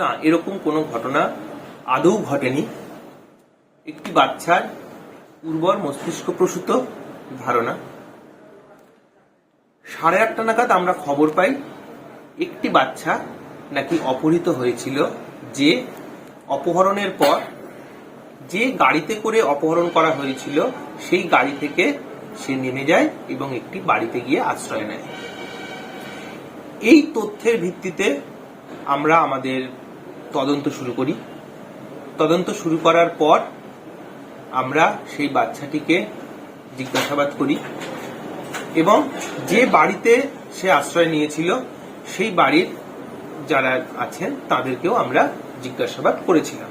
না, এরকম কোনো ঘটনা আদৌ ঘটেনি। একটি বাচ্চার উর্বর মস্তিষ্ক প্রসূত ধারণা। সাড়ে আটটা নাগাদ আমরা খবর পাই, একটি বাচ্চা নাকি অপহৃত হয়েছিল যে অপহরণের পর যে গাড়িতে করে অপহরণ করা হয়েছিল, সেই গাড়ি থেকে সে নেমে যায় এবং একটি বাড়িতে গিয়ে আশ্রয় নেয়। এই তথ্যের ভিত্তিতে আমরা আমাদের তদন্ত শুরু করি। তদন্ত শুরু করার পর আমরা সেই বাচ্চাটিকে জিজ্ঞাসাবাদ করি এবং যে বাড়িতে সে আশ্রয় নিয়েছিল, সেই বাড়ির যারা আছেন তাদেরকেও আমরা জিজ্ঞাসাবাদ করেছিলাম।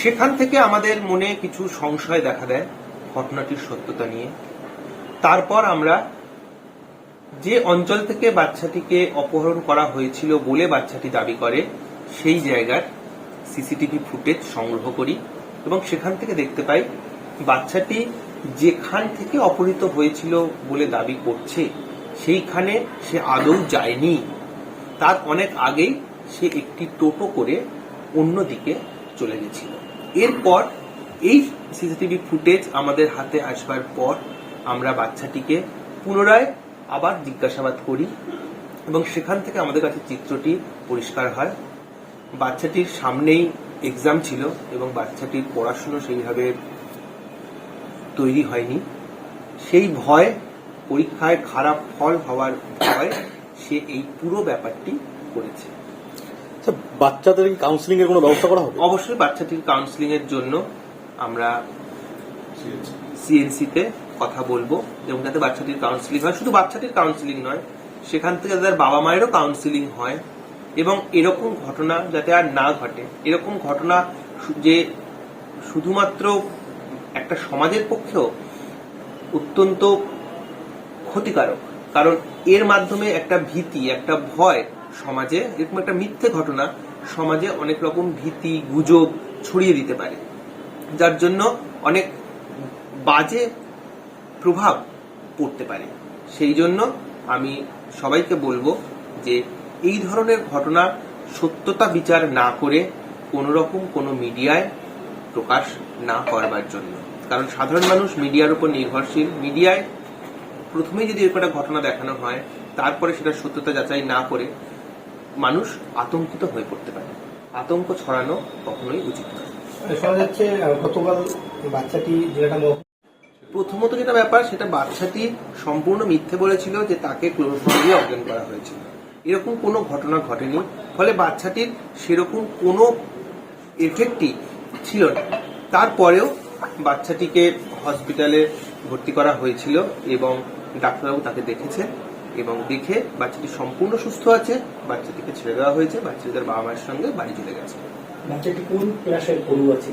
সেখান থেকে আমাদের মনে কিছু সংশয় দেখা দেয় ঘটনাটির সত্যতা নিয়ে। তারপর আমরা যে অঞ্চল থেকে বাচ্চাটিকে অপহরণ করা হয়েছিল বলে বাচ্চাটি দাবি করে, সেই জায়গার সিসিটিভি ফুটেজ সংগ্রহ করি এবং সেখান থেকে দেখতে পাই বাচ্চাটি যেখান থেকে অপহৃত হয়েছিল বলে দাবি করছে, সেইখানে সে আদৌ যায়নি। তার অনেক আগেই সে একটি টোটো করে অন্যদিকে চলে গেছিল। এরপর এই সিসিটিভি ফুটেজ আমাদের হাতে আসবার পর আমরা বাচ্চাটিকে পুনরায় আবার জিজ্ঞাসাবাদ করি এবং সেখান থেকে আমাদের কাছে চিত্রটি পরিষ্কার হয়। বাচ্চাটির সামনেই এক্সাম ছিল এবং বাচ্চাটির পড়াশুনো সেইভাবে তৈরি হয়নি। সেই ভয় পরীক্ষায় খারাপ ফল হওয়ার ভয় সে এই পুরো ব্যাপারটি করেছে। বাচ্চাদের কাউন্সিলিং এর কোনো ব্যবস্থা করা হবে? অবশ্যই বাচ্চাটির কাউন্সিলিং এর জন্য আমরা সিএনসি তে কথা বলব, এবং যাতে বাচ্চাটির কাউন্সিলিং হয়। শুধু বাচ্চাটির কাউন্সিলিং নয়, সেখান থেকে তাদের বাবা মায়েরও কাউন্সিলিং হয়। এবং এরকম ঘটনা যাতে আর না ঘটে, এরকম ঘটনা যে শুধুমাত্র একটা সমাজের পক্ষেও অত্যন্ত ক্ষতিকারক। কারণ এর মাধ্যমে একটা ভীতি, একটা ভয় সমাজে, এরকম একটা মিথ্যে ঘটনা সমাজে অনেক রকম ভীতি, গুজব ছড়িয়ে দিতে পারে। যার জন্য অনেক বাজে প্রভাব পড়তে পারে। সেই জন্য আমি সবাইকে বলব যে এই ধরনের ঘটনা সত্যতা বিচার না করে কোনো রকম কোনো মিডিয়ায় প্রকাশ না করবার জন্য। কারণ সাধারণ মানুষ মিডিয়ার উপর নির্ভরশীল। মিডিয়ায় প্রথমেই যদি একটা ঘটনা দেখানো হয়, তারপরে সেটা সত্যতা যাচাই না করে মানুষ আতঙ্কিত হয়ে পড়তে পারে। আতঙ্ক ছড়ানো কখনোই উচিত নয়। শোনা যাচ্ছে গতকাল বাচ্চাটি যেটা প্রথমত যেটা ব্যাপার, সেটা বাচ্চাটি সম্পূর্ণ মিথ্যে বলেছিল যে তাকে ক্লোরোফর্ম দিয়ে অজ্ঞান করা হয়েছিল। এরকম কোনো ঘটনা ঘটেনি, ফলে বাচ্চাটির সেরকম কোনো এফেক্টই ছিল না। তারপরেও বাচ্চাটিকে হসপিটালে ভর্তি করা হয়েছিল এবং ডাক্তারবাবু তাকে দেখেছেন এবং দেখে বাচ্চাটি সম্পূর্ণ সুস্থ আছে বাচ্চাটিকে ছেড়ে দেওয়া হয়েছে বাচ্চাটি তার বাবা মায়ের সঙ্গে বাড়ি চলে গেছে। বাচ্চাটি কোন ক্লাসের পড়ু আছে